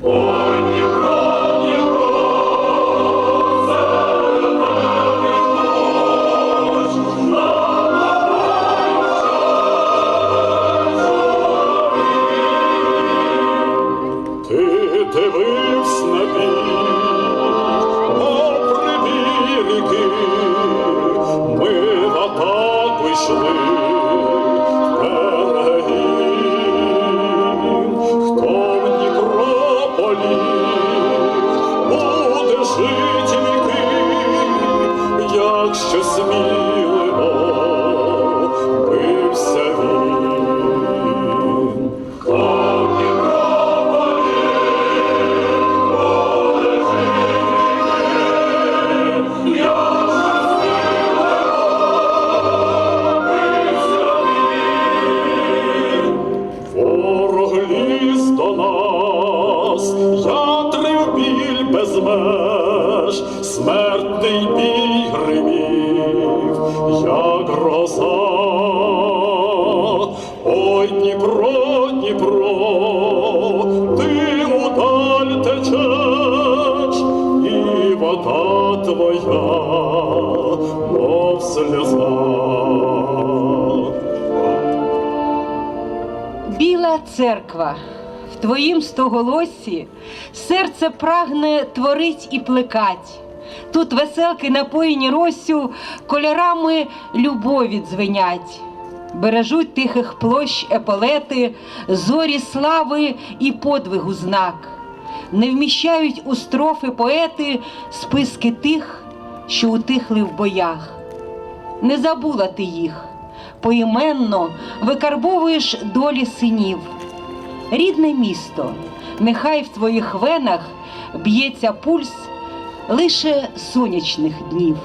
Ти меж, смертний бій гримів, як гроза. Ой, Дніпро, Дніпро, ти удаль течеш, і вода твоя, мов сльоза. Біла церква, твоїм стоголоссі серце прагне творить і плекать. Тут веселки напоїні росю, кольорами любові дзвенять. Бережуть тихих площ еполети, зорі слави і подвигу знак. Не вміщають у строфи поети списки тих, що утихли в боях не забула ти їх. Поіменно викарбовуєш долі синів. Рідне місто, нехай в твоїх венах б'ється пульс лише сонячних днів.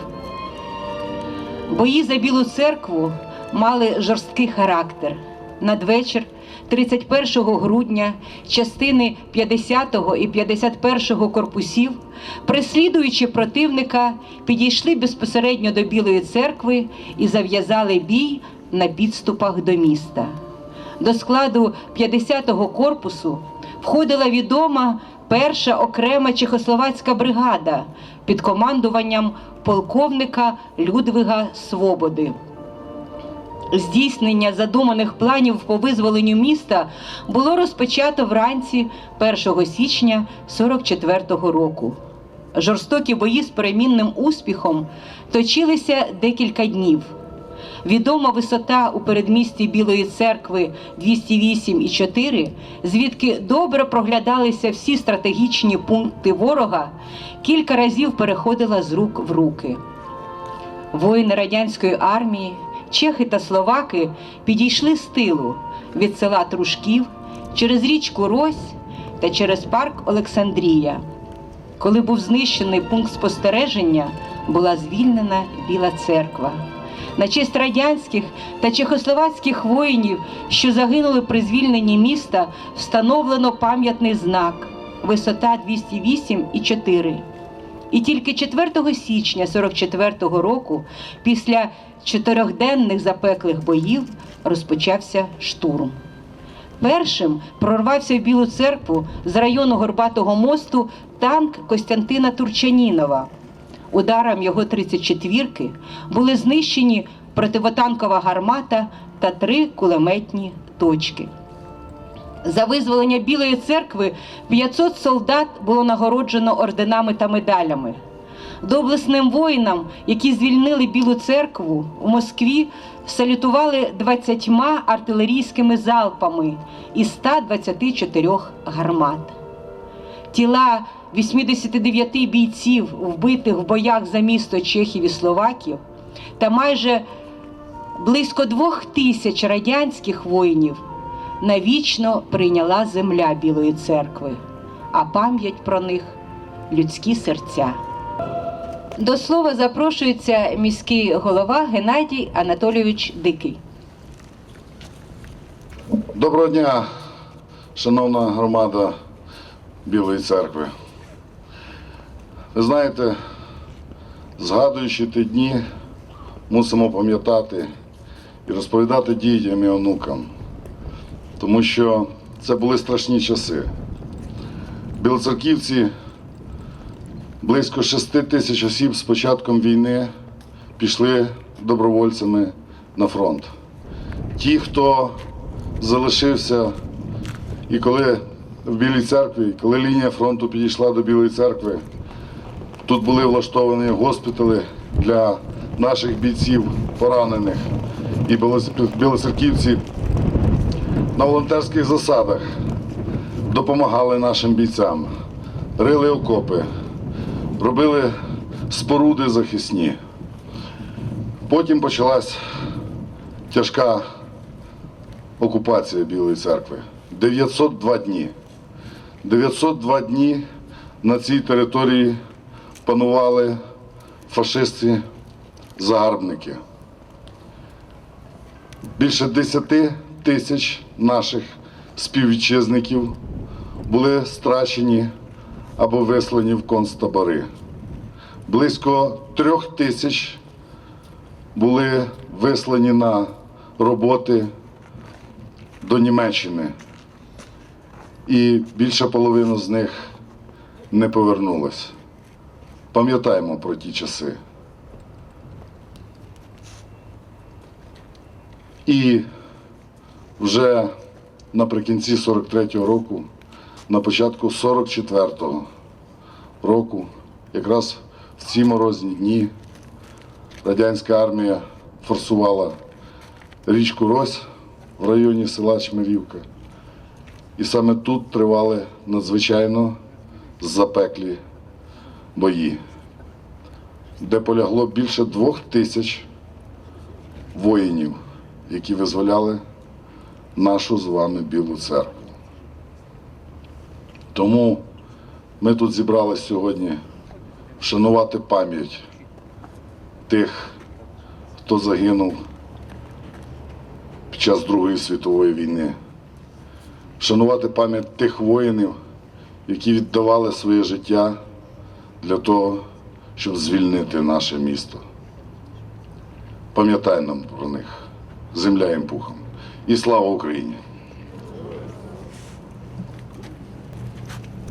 Бої за Білу церкву мали жорсткий характер. Надвечір 31 грудня частини 50-го і 51-го корпусів, преслідуючи противника, підійшли безпосередньо до Білої церкви і зав'язали бій на підступах до міста. До складу 50-го корпусу входила відома перша окрема чехословацька бригада під командуванням полковника Людвига Свободи. Здійснення задуманих планів по визволенню міста було розпочато вранці 1 січня 44-го року. Жорстокі бої з перемінним успіхом точилися декілька днів. Відома висота у передмісті Білої церкви 208,4, звідки добре проглядалися всі стратегічні пункти ворога, кілька разів переходила з рук в руки. Воїни радянської армії, чехи та словаки підійшли з тилу від села Трушків через річку Рось та через парк Олександрія. Коли був знищений пункт спостереження, була звільнена Біла церква. На честь радянських та чехословацьких воїнів, що загинули при звільненні міста, встановлено пам'ятний знак висота 208,4. І тільки 4 січня 44-го року, після чотирьохденних запеклих боїв, розпочався штурм. Першим прорвався в Білу церкву з району Горбатого мосту танк Костянтина Турчанінова. Ударом його 34-ки були знищені противотанкова гармата та три кулеметні точки. За визволення Білої церкви 500 солдат було нагороджено орденами та медалями. Доблесним воїнам, які звільнили Білу церкву у Москві, салютували 20 артилерійськими залпами із 124 гармат. Тіла 89 бійців, вбитих в боях за місто Чехів і Словаків, та майже близько двох тисяч радянських воїнів навічно прийняла земля Білої церкви, а пам'ять про них людські серця. До слова запрошується міський голова Геннадій Анатолійович Дикий. Доброго дня, шановна громада Білої церкви. Ви знаєте, згадуючи ті дні, мусимо пам'ятати і розповідати дітям і онукам, тому що це були страшні часи. Білоцерківці близько 6 тисяч осіб з початком війни пішли добровольцями на фронт. Ті, хто залишився, і коли в Білій церкві, коли лінія фронту підійшла до Білої церкви, тут були влаштовані госпітали для наших бійців поранених. І білоцерківці на волонтерських засадах допомагали нашим бійцям, рили окопи, робили споруди захисні. Потім почалась тяжка окупація Білої церкви. 902 дні. 902 дні на цій території панували фашистські загарбники. Більше 10 тисяч наших співвітчизників були страчені або вислані в концтабори. Близько трьох тисяч були вислані на роботи до Німеччини. І більша половина з них не повернулась. Пам'ятаємо про ті часи. І вже наприкінці 43-го року, на початку 44-го року, якраз в ці морозні дні, радянська армія форсувала річку Рось в районі села Чмирівка. І саме тут тривали надзвичайно запеклі бої, де полягло більше двох тисяч воїнів, які визволяли нашу з вами Білу церкву. Тому ми тут зібралися сьогодні вшанувати пам'ять тих, хто загинув під час Другої світової війни, вшанувати пам'ять тих воїнів, які віддавали своє життя для того, щоб звільнити наше місто. Пам'ятаємо про них, земля їм пухом. І слава Україні!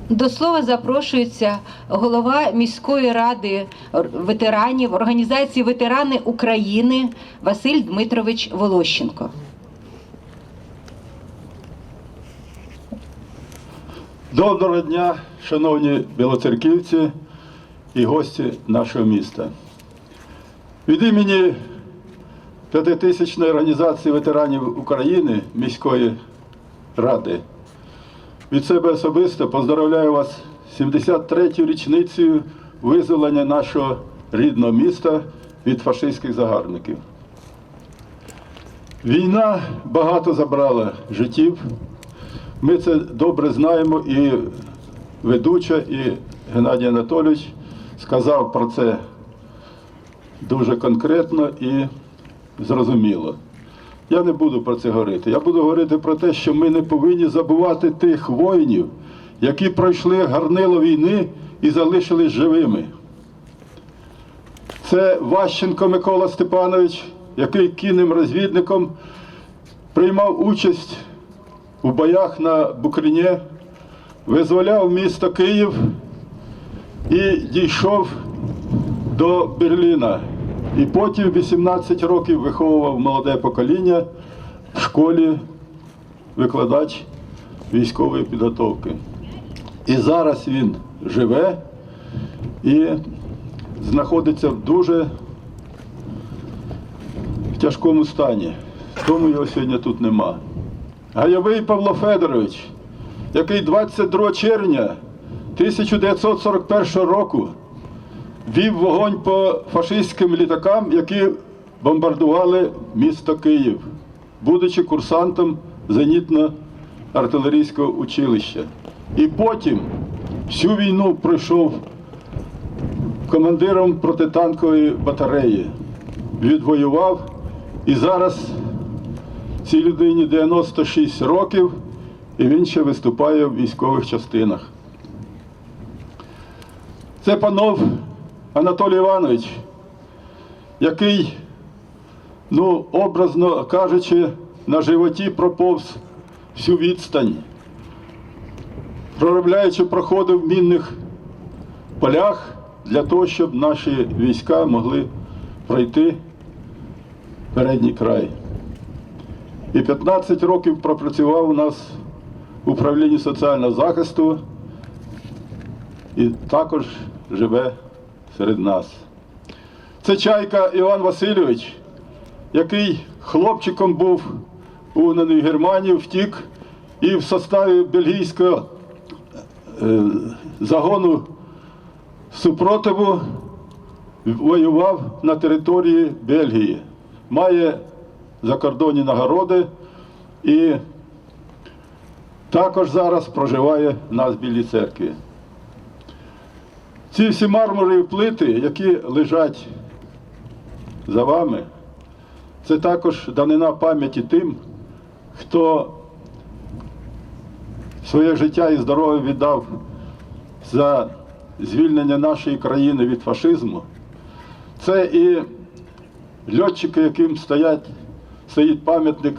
До слова запрошується голова міської ради ветеранів організації Ветерани України Василь Дмитрович Волощенко. Доброго дня, шановні білоцерківці і гості нашого міста. Від імені п'ятитисячної організації ветеранів України міської ради від себе особисто поздравляю вас 73-ю річницею визволення нашого рідного міста від фашистських загарбників. Війна багато забрала життів. Ми це добре знаємо, і ведуча, і Геннадій Анатолійович сказав про це дуже конкретно і зрозуміло. Я не буду про це говорити. Я буду говорити про те, що ми не повинні забувати тих воїнів, які пройшли гарнило війни і залишились живими. Це Ващенко Микола Степанович, який кінним розвідником приймав участь у боях на Букрині, визволяв місто Київ і дійшов до Берліна. І потім 18 років виховував молоде покоління в школі викладач військової підготовки. І зараз він живе і знаходиться в дуже тяжкому стані. Тому його сьогодні тут нема. Гайовий Павло Федорович, який 22 червня 1941 року вів вогонь по фашистським літакам, які бомбардували місто Київ, будучи курсантом зенітно-артилерійського училища. І потім всю війну пройшов командиром протитанкової батареї, відвоював і зараз Цій людині 96 років, і він ще виступає в військових частинах. Це панов Анатолій Іванович, який, ну, образно кажучи, на животі проповз всю відстань проробляючи проходи в мінних полях для того, щоб наші війська могли пройти передній край. І 15 років пропрацював у нас в управлінні соціального захисту і також живе серед нас. Це чайка Іван Васильович, який хлопчиком був угнаний в Германію, втік і в составі бельгійського е, загону супротиву воював на території Бельгії. Має закордонні нагороди і також зараз проживає в нас в Білій церкві. Ці всі мармурові плити, які лежать за вами, це також данина пам'яті тим, хто своє життя і здоров'я віддав за звільнення нашої країни від фашизму. Це і льотчики, яким стоять, стоїть пам'ятник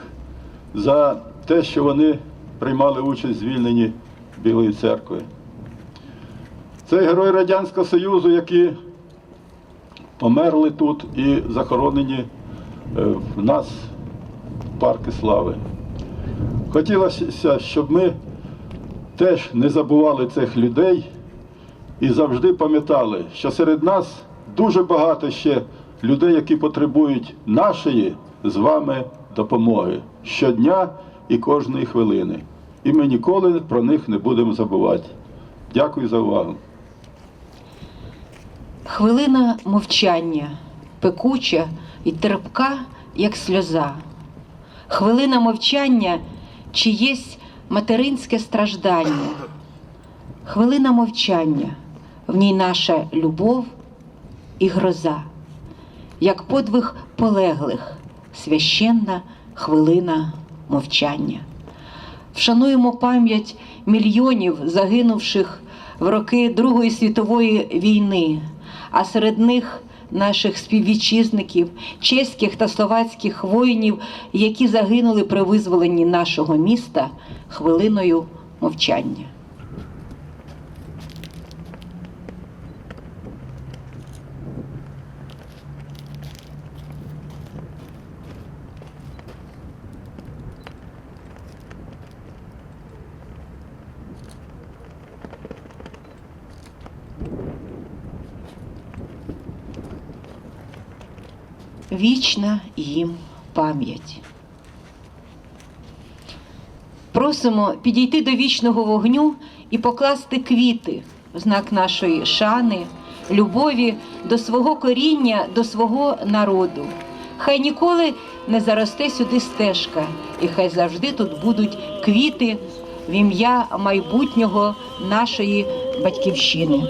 за те, що вони приймали участь в звільненні Білої церкви. Це герої Радянського Союзу, які померли тут і захоронені е, в нас в парки слави. Хотілося, щоб ми теж не забували цих людей і завжди пам'ятали, що серед нас дуже багато ще людей, які потребують нашої з вами допомоги щодня і кожної хвилини. І ми ніколи про них не будемо забувати. Дякую за увагу. Хвилина мовчання, пекуча і терпка, як сльоза. Хвилина мовчання чиєсь материнське страждання. Хвилина мовчання, в ній наша любов і гроза, як подвиг полеглих, священна хвилина мовчання. Вшануємо пам'ять мільйонів загинувших в роки Другої світової війни, а серед них наших співвітчизників, чеських та словацьких воїнів, які загинули при визволенні нашого міста хвилиною мовчання. Вічна їм пам'ять. Просимо підійти до вічного вогню і покласти квіти в знак нашої шани, любові до свого коріння, до свого народу. Хай ніколи не заросте сюди стежка, і хай завжди тут будуть квіти в ім'я майбутнього нашої батьківщини.